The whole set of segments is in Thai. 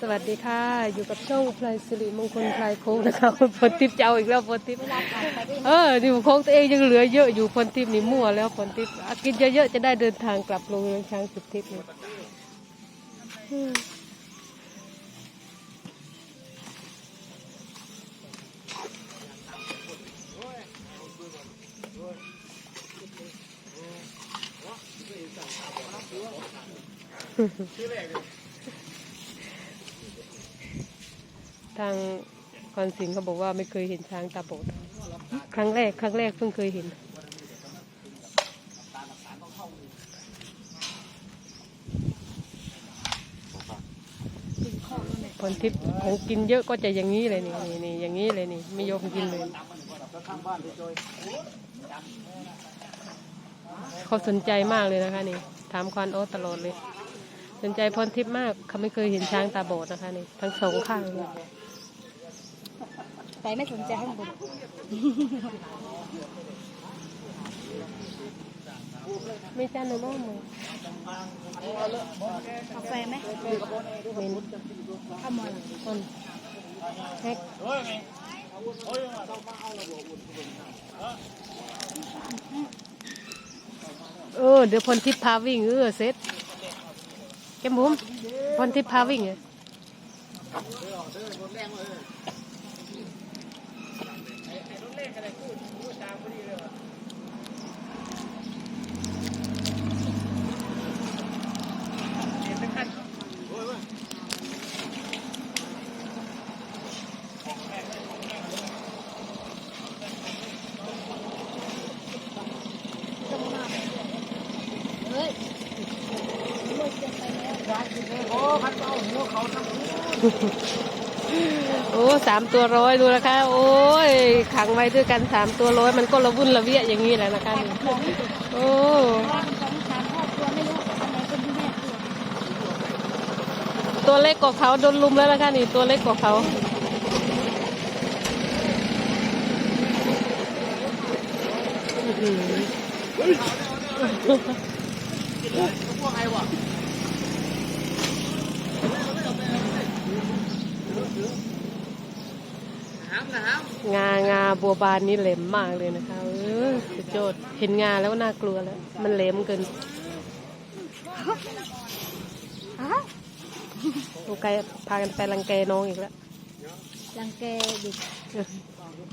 สวัสดีค่ะ อยู่กับช่องพลายสิริมงคลพลายโค้งนะคะพลทิพย์เจ้าอีกแล้วพลทิพย์เออนี่โค้งตัวเองยังเหลือเยอะอยู่พลทิพย์นี่มั่วแล้วพลทิพย์กินเยอะๆจะได้เดินทางกลับโรงเรียนช้างสุดทิพย์นี่ ทางคอนสิงเขาบอกว่าไม่เคยเห็นช้างตาโบดครั้งแรก ครั้งแรกเพิ่งเคยเห็นคนทิพย์ของกินเยอะก็จะอย่างนี้เลยนี่นี่นี่อย่างนี้เลยนี่ ไม่ยอมกินเลย เขาสนใจมากเลยนะคะนี่ ถามควานโอ๊ตตลอดเลย สนใจพรทิพย์มากเขาไม่เคยเห็นช้างตาบอดนะคะนี่ทั้งสองข้างเลยแต่ไม่สนใจข้างบนไม่จ้าหนูบ้างมั้ยกาแฟไหมเมนข้าวมอนต้นแฮกเออเดี๋ยวพรทิพย์พาวิ่งเออเสร็ แกมบุ้มพรทิพย์พาวิ่งไงเโอ้สามตัวร้อยดูนะคะ โอ้ยขังไว้ด้วยกันสามตัวร้อยมันก็ระวุ่นระเวียอย่างนี้แหละนะคะนี่โอ้ตัวเล็กกว่าเขาโดนลุมแล้วนะคะนี่ตัวเล็กกว่าเขาอือหือา งางาบัวบานนี่เหล็มมากเลยนะคะเออสุดยอดเห็นงาแล้วน่ากลัวแล้ว มันเหล็มเกินฮะโอเคพากันไปรังแกน้องอีกแล้วรังแกเด็กเออ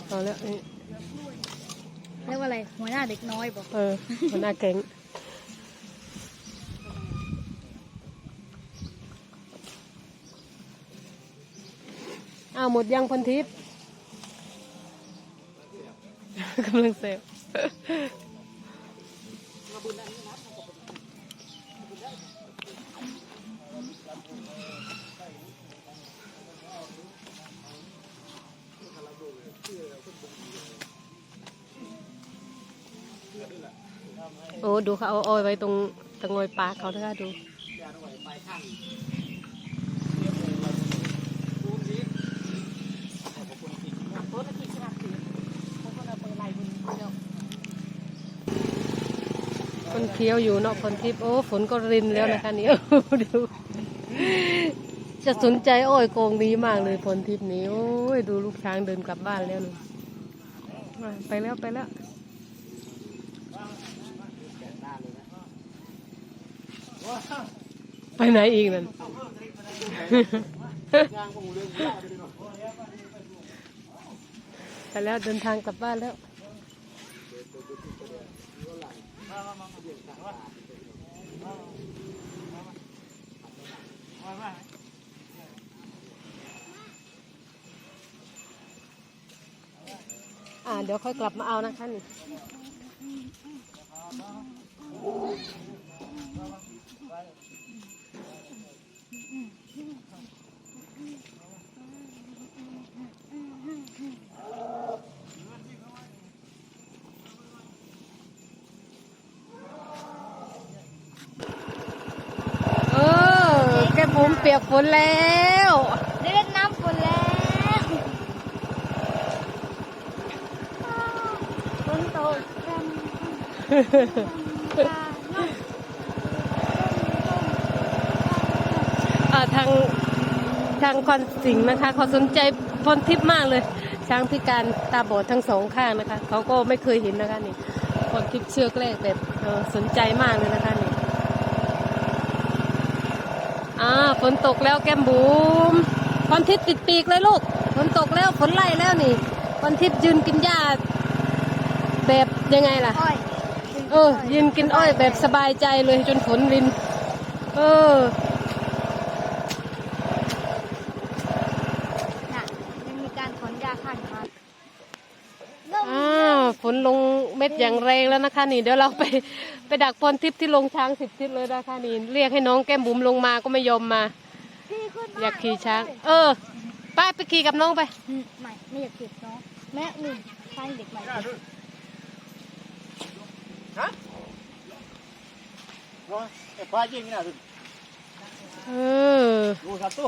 เอาแล้วนี่เรียกว่าอะไรหัวหน้าเด็กน้อยบอกเออหัวหน้าแก๊งอ้าวหมดยังพันทิพย์ กำลังเซฟโอ้ ดูเขาเอาอ้อยไว้ตรงตะงอยปากเขานะคะดู คนเคี้ยวอยู่เนาะคนทิพย์โอ้ฝนก็รินแล้วนะคะนี่โอ้ดูจะสนใจโอ้อยโกงดีมากเลยพลทิพย์นี้โอ้ยดูลูกช้างเดินกลับบ้านแล้วหนูอะไปแล้วไปแล้วไปไหนอีกนั่นไปแล้วเดินทางกลับบ้านแล้ว อ่าเดี๋ยวค่อยกลับมาเอานะคะนี่ เออ แกผมเปียกฝนแล้วได้เล่นน้ำฝนแล้วฝนตกกันเทางทางคอนสิงห์นะคะเขาสนใจพรทิพย์มากเลย ช้างพิการตาบอดทั้งสองข้างนะคะ เขาก็ไม่เคยเห็นนะคะนี่พรทิพย์เชือกแรกแบบเออสนใจมากเลยนะคะนี่อ่า ฝนตกแล้วแก้มบุ๋มพรทิพย์ติดปีกเลยลูก ฝนตกแล้วฝนไล่แล้วนี่พรทิพย์ยืนกินหญ้าแบบยังไงล่ะ อ้อยเออ ยืนกินอ้อยแบบสบายใจเลยจนฝนริน เออ น่ะยังมีการถอนหญ้าข้างทางเริ่ม อ้าว ฝนลงเม็ดอย่างแรงแล้วนะคะนี่เดี๋ยวเราไปไปดักพรทิพย์ที่ลงช้างสิบทิศเลยนะคะนี่เรียกให้น้องแก้มบุ๋มลงมาก็ไม่ยอมมา พี่ขึ้นมอยากขี่ช้าง เออไปไปขี่กับน้องไป อืมไม่ไม่อยากขี่น้องแม่หนึ่งใช่เด็กใหม่ Rồi, em qua chứ như nào rồi? เออ Ngồi sạp tu.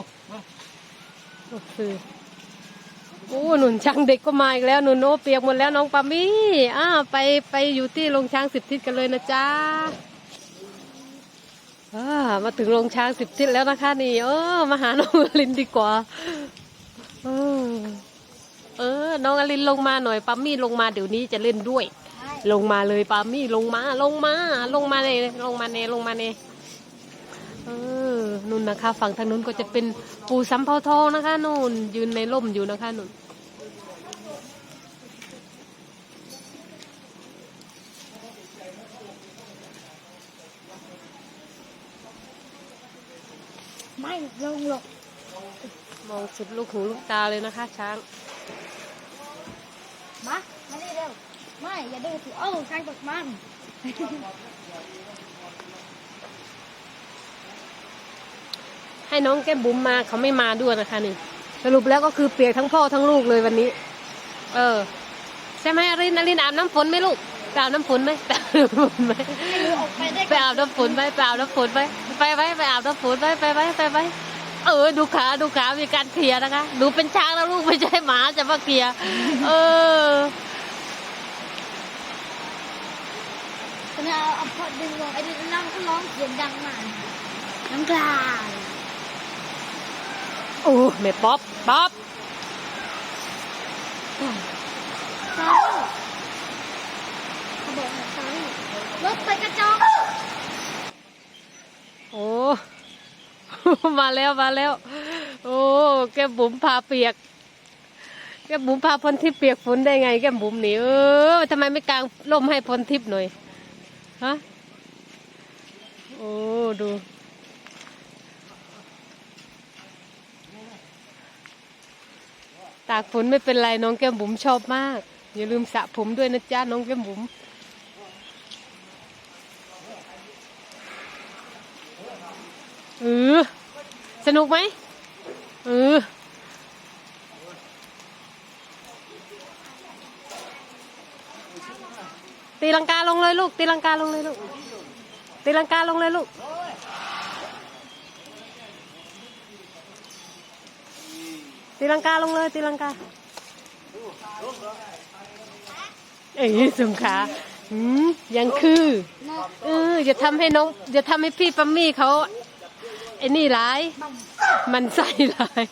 โอเคโอ้หนุนช้างเด็กก็มาอีกแล้วหนุนโอเปียกหมดแล้วน้องปามี่อ้าไปไปอยู่ที่โรงช้างสิบทิศกันเลยนะจ๊ะอ่ามาถึงโรงช้างสิบทิศแล้วนะคะนี่เออมาหาน้องอลินดีกว่าเออเออ น้องอลินลงมาหน่อยปามี่ลงมาเดี๋ยวนี้จะเล่นด้วย ลงมาเลยปามี่ลงมาลงมาลงมาเนลงมาเนลงมาเนเออนุ่นนะคะ ฝั่งทางนู้นก็จะเป็นปูสำเภาทองนะคะนุ่นยืนในร่มอยู่นะคะนุ่น ไม่ลงหรอกมองสุดลูกหูลูกตาเลยนะคะ ช้าง มามานี่เร็วไม่อย่าดื้อสิเอ้าใช่ตกมันให้น้องแก้มบุ๋มมาเขาไม่มาด้วยนะคะนี่สรุปแล้วก็คือเปียกทั้งพ่อทั้งลูกเลยวันนี้ เออใช่ไหมอรินอรินอาบน้ำฝนไหมลูกไปอาบน้ำฝนไหมไปอาบน้ำฝนไหมให้รู้ออกไปได้ไปอาบน้ำฝนไหมไปอาบน้ำฝนไหม ไปไหมไปอาบน้ำฝนไหมไปไหมไปไหมเออดูขาดูขามีการเคลียร์นะคะดูเป็นช้างแล้วลูกไม่ใช่หมาจะมาเคลียร์เออตอนนี้เอาเอาพอดึงลงไอ้ดึงนั่งก็ร้องเสียงดังมากน้ำกลายโอ้แม่ป๊อปป๊อปซารี่เขาบอกนะซารี่รถไปกระจก โอ้ มาแล้วมาแล้ว โอ้แกบุ๋มพาเปียก แกบุ๋มพาพลทิพย์เปียกฝนได้ไง แกบุ๋มนี่เออทำไมไม่กางร่มให้พลทิพย์หน่อยฮะโอ้ดูตากฝนไม่เป็นไรน้องแก้มบุ๋มชอบมาก อย่าลืมสระผมด้วยนะจ๊ะน้องแก้มบุ๋ม เออสนุกไหมเออตีลังกาลงเลยลูก ตีลังกาลงเลยลูก ตีลังกาลงเลยลูก ตีลังกาลงเลย ตีลังกา เอ้ยสงขาอืมยังคือเนาะเอออย่าทำให้น้องอย่าทำให้พี่ปัมมี่เขา ไอ้นี่ร้ายมันไส้ร้าย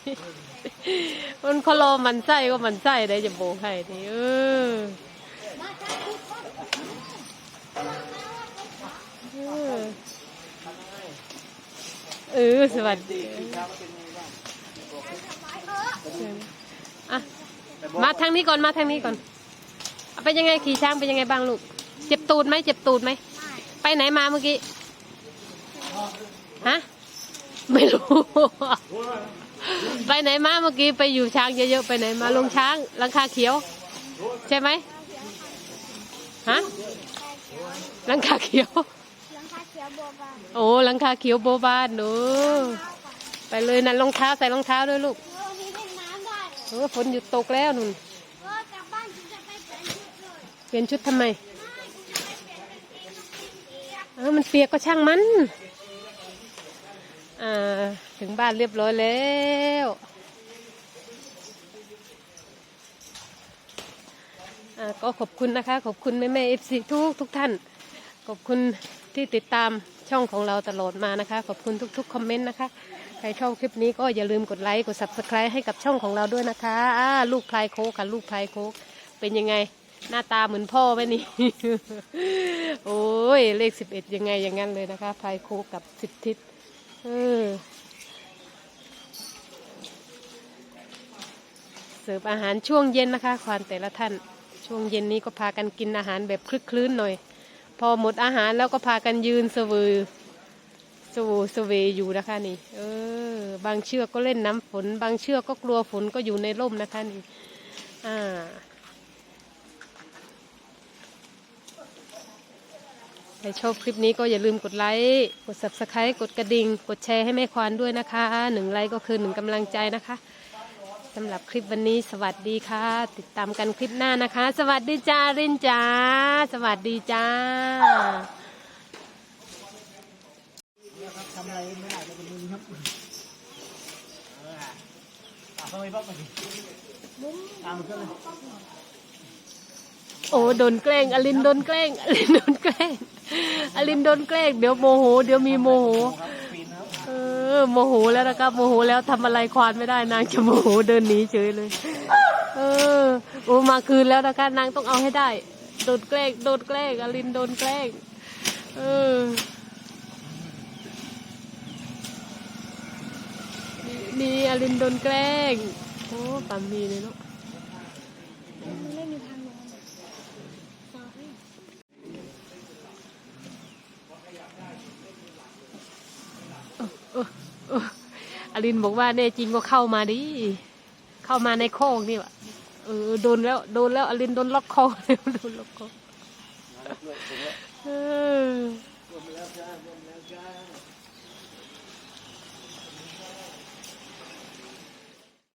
มันพอรอมันไส้ก็มันไส้ได้จะโบกให้นี่เออเออสวัสดีอะมาทางนี้ก่อนมาทางนี้ก่อนเอาเป็นยังไงขี่ช้างเป็นยังไงบ้างลูก เจ็บตูดไหมเจ็บตูดไหมไปไหนมาเมื่อกี้ฮะ ไม่รู้ ไปไหนมาเมื่อกี้ไปอยู่ช้างเยอะๆไปไหนมาลงช้างหลังคาเขียว ใช่ไหมฮะหลังคาเขียวหลังคาเขียวบัวบานโอ้หลังคาเขียวโบบานหนูไปเลยนั่นรองเท้าใส่รองเท้าด้วยลูกเออนี่เล่นน้ำได้เหรอเออฝนหยุดตกแล้วนุ่นเออกลับบ้านฉันจะไปเปลี่ยนชุดเลยเปลี่ยนชุดทำไมไม่ฉันจะไปเปลี่ยนเป็นตีนเปียกเออมันเปียกก็ช่างมัน อ่าถึงบ้านเรียบร้อยแล้ว อ่าก็ขอบคุณนะคะ ขอบคุณแม่แม่เอฟซีทุกทุกท่าน ขอบคุณที่ติดตามช่องของเราตลอดมานะคะ ขอบคุณทุกๆคอมเมนต์นะคะ ใครชอบคลิปนี้ก็อย่าลืมกดไลค์กด subscribe ให้กับช่องของเราด้วยนะคะอ่าลูกพลายโคกค่ะลูกพลายโคกเป็นยังไงหน้าตาเหมือนพ่อไหมนี่ โอ้ย เลขสิบเอ็ดยังไงอย่างนั้นเลยนะคะพลายโคกกับสิบทิศ ออเสิร์ฟอาหารช่วงเย็นนะคะควานแต่ละท่าน ช่วงเย็นนี้ก็พากันกินอาหารแบบคลึกคลื้นหน่อย พอหมดอาหารแล้วก็พากันยืนเสวยสวูเสเวอยู่นะคะนี่ เออ บางเชือกก็เล่นน้ำฝน บางเชือกก็กลัวฝนก็อยู่ในร่มนะคะนี่ อ่า ใครชอบคลิปนี้ก็อย่าลืมกดไลค์ กด subscribe กดกระดิ่ง กดแชร์ให้แม่ควานด้วยนะคะ หนึ่งไลค์ก็คือหนึ่งกำลังใจนะคะสำหรับคลิปวันนี้สวัสดีค่ะ ติดตามกันคลิปหน้านะคะ สวัสดีจ้ารินจ้า สวัสดีจ้าทำอะไรไม่ได้เป็นมือครับตาเข้าไปบ้างมาดิตามกันเลยโอ้โดนแกล้งอลินโดนแกล้งอลินโดนแกล้ง อลินโดนแกล้งเดี๋ยวโมโห เดี๋ยวมีโมโห เออโมโหแล้วนะครับโมโหแล้วทำอะไรควานไม่ได้นางจะโมโหเดินหนีเฉยเลย เออโอ้มาคืนแล้วนะคะนางต้องเอาให้ได้ โดนแกล้งโดนแกล้งอลินโดนแกล้งเออนี่อลินโดนแกล้งโอ้ปั๊มมีเลยเนาะ มันไม่มีทางลงสอง เอลินบอกว่าแน่จริงก็เข้ามาดิ เข้ามาในโค้งนี่วะเออโดนแล้วโดนแล้วอลินโดนล็อกคอแล้วโดนล็อกคอเออ